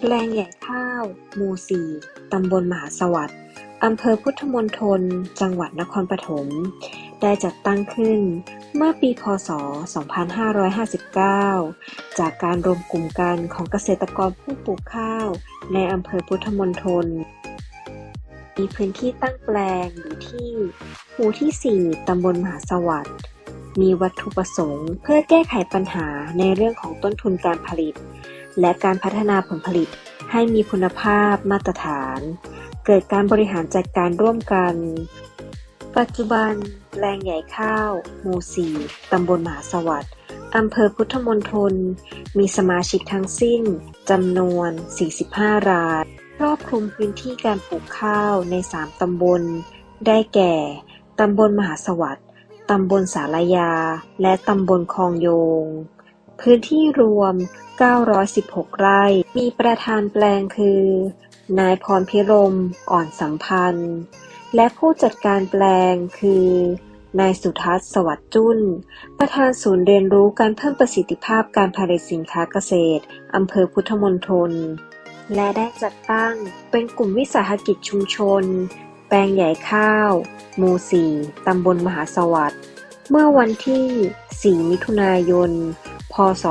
แปลงใหญ่ข้าว หมู่4ตำบลมหาสวัสดิ์อำเภอพุทธมณฑล จังหวัดนครปฐม ได้จัดตั้งขึ้นเมื่อปีพศ 2559 จากการรวมกลุ่มกันของเกษตรกรผู้ปลูกข้าว ในอำเภอพุทธมณฑล มีพื้นที่ตั้งแปลงอยู่ที่หมู่ที่ 4 ตำบลมหาสวัสดิ์ มีวัตถุประสงค์ เพื่อแก้ไขปัญหาในเรื่องของต้นทุนการผลิต และการพัฒนาผลผลิตให้มีคุณภาพมาตรฐาน เกิดการบริหารจัดการร่วมกัน ปัจจุบันแปลงใหญ่ข้าวหมู่4ตำบลมหาสวัสดิ์อำเภอพุทธมณฑลมีสมาชิกทั้งสิ้นจำนวน 45 รายครอบคลุมพื้นที่การปลูกข้าวใน 3 ตำบล ได้แก่ ตำบลมหาสวัสดิ์ ตำบลสารยา และตำบลคลองโยง พื้นที่รวม 916 ไร่ มีประธานแปลงคือ นายพรพิรม อ่อนสัมพันธ์ และผู้จัดการแปลงคือนายสุทัศน์สวัสดิ์จุนประธานศูนย์เรียนรู้การเพิ่มประสิทธิภาพการผลิตสินค้าเกษตร อำเภอพุทธมณฑล และได้จัดตั้งเป็นกลุ่มวิสาหกิจชุมชน แปลงใหญ่ข้าว หมู่ 4 ตำบลมหาสวัสดิ์ เมื่อวันที่ 4 มิถุนายน พศ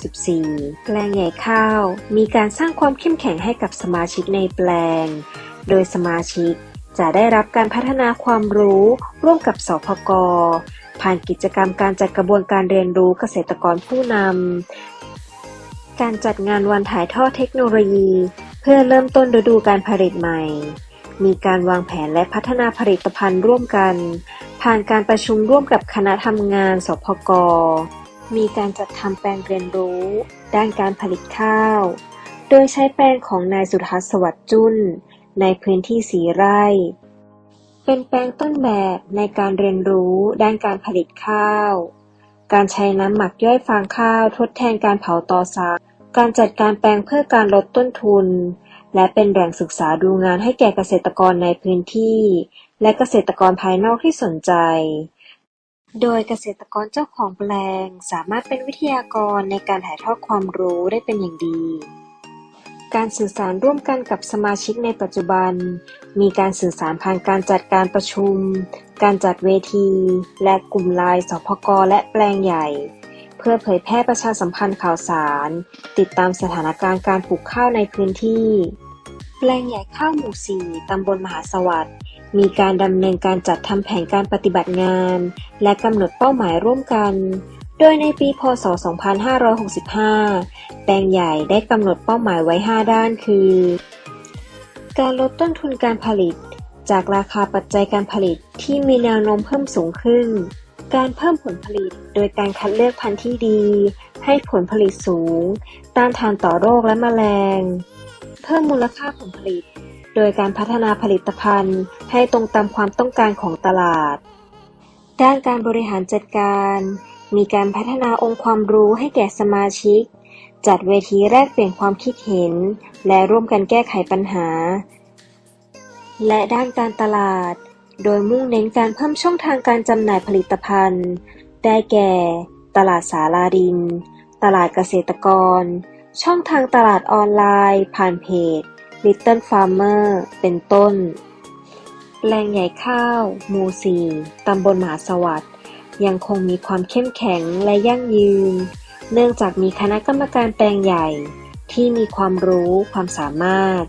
2564 แปลงใหญ่ข้าว มีการสร้างความเข้มแข็งให้กับสมาชิกในแปลง โดยสมาชิกจะได้รับการพัฒนาความรู้ร่วมกับสพก ผ่านกิจกรรมการจัดกระบวนการเรียนรู้เกษตรกรผู้นำ การจัดงานวันถ่ายทอดเทคโนโลยี เพื่อเริ่มต้นฤดูการผลิตใหม่ มีการวางแผนและพัฒนาผลิตภัณฑ์ร่วมกัน ผ่านการประชุมร่วมกับคณะทำงาน สพก มีการจัดทำแปลงเรียนรู้ ด้านการผลิตข้าว โดยใช้แปลงของนายสุทัศน์สวัสดิ์จุนในพื้นที่สีไร่ เป็นแปลงต้นแบบในการเรียนรู้ด้านการผลิตข้าว การใช้น้ำหมักย่อยฟางข้าวทดแทนการเผาตอซากการจัดการแปลงเพื่อการลดต้นทุน และเป็นแหล่งศึกษาดูงานให้แก่เกษตรกรในพื้นที่ และเกษตรกรภายนอกที่สนใจ โดยเกษตรกรเจ้าของแปลงสามารถเป็นวิทยากรในการถ่ายทอดความรู้ได้เป็นอย่างดี การสื่อสารร่วมกันกับสมาชิกในปัจจุบัน มีการสื่อสารผ่านการจัดการประชุม การจัดเวที และกลุ่มไลน์สพกและแปลงใหญ่ พื่อเผยแพร่ประชาสัมพันธ์ข่าวสาร ติดตามสถานการณ์การปลูกข้าวในพื้นที่ แปลงใหญ่ข้าวหมู่4ตำบลมหาสวัสดิ์มีการดำเนินการจัดทำแผนการปฏิบัติงาน และกำหนดเป้าหมายร่วมกัน โดยในปี พศ 2565 แปลงใหญ่ได้กำหนดเป้าหมายไว้ 5 ด้านคือ การลดต้นทุนการผลิต จากราคาปัจจัยการผลิตที่มีแนวโน้มเพิ่มสูงขึ้น การเพิ่มผลผลิตโดยการคัดเลือกพันธุ์ที่ดี ให้ผลผลิตสูง ต้านทานต่อโรคและแมลง เพิ่มมูลค่าผลผลิต โดยการพัฒนาผลิตภัณฑ์ ให้ตรงตามความต้องการของตลาด ด้านการบริหารจัดการ มีการพัฒนาองค์ความรู้ให้แก่สมาชิก จัดเวทีแลกเปลี่ยนความคิดเห็น และร่วมกันแก้ไขปัญหา และด้านการตลาด โดยมุ่งเน้นการเพิ่มช่องทางการจำหน่ายผลิตภัณฑ์ ได้แก่ ตลาดสาลาดิน ตลาดเกษตรกร ช่องทางตลาดออนไลน์ ผ่านเพจ Little Farmer เป็นต้นแปลงใหญ่ข้าว หมู่4ตำบลมหาสวัสดิ์ยังคงมีความเข้มแข็งและยั่งยืน เนื่องจากมีคณะกรรมการแปลงใหญ่ ที่มีความรู้ความสามารถ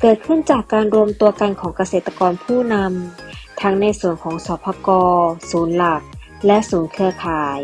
เกิดขึ้นจากการรวมตัวกันของเกษตรกรผู้นำ ทั้งในส่วนของสพกศูนย์หลัก และศูนย์เครือข่าย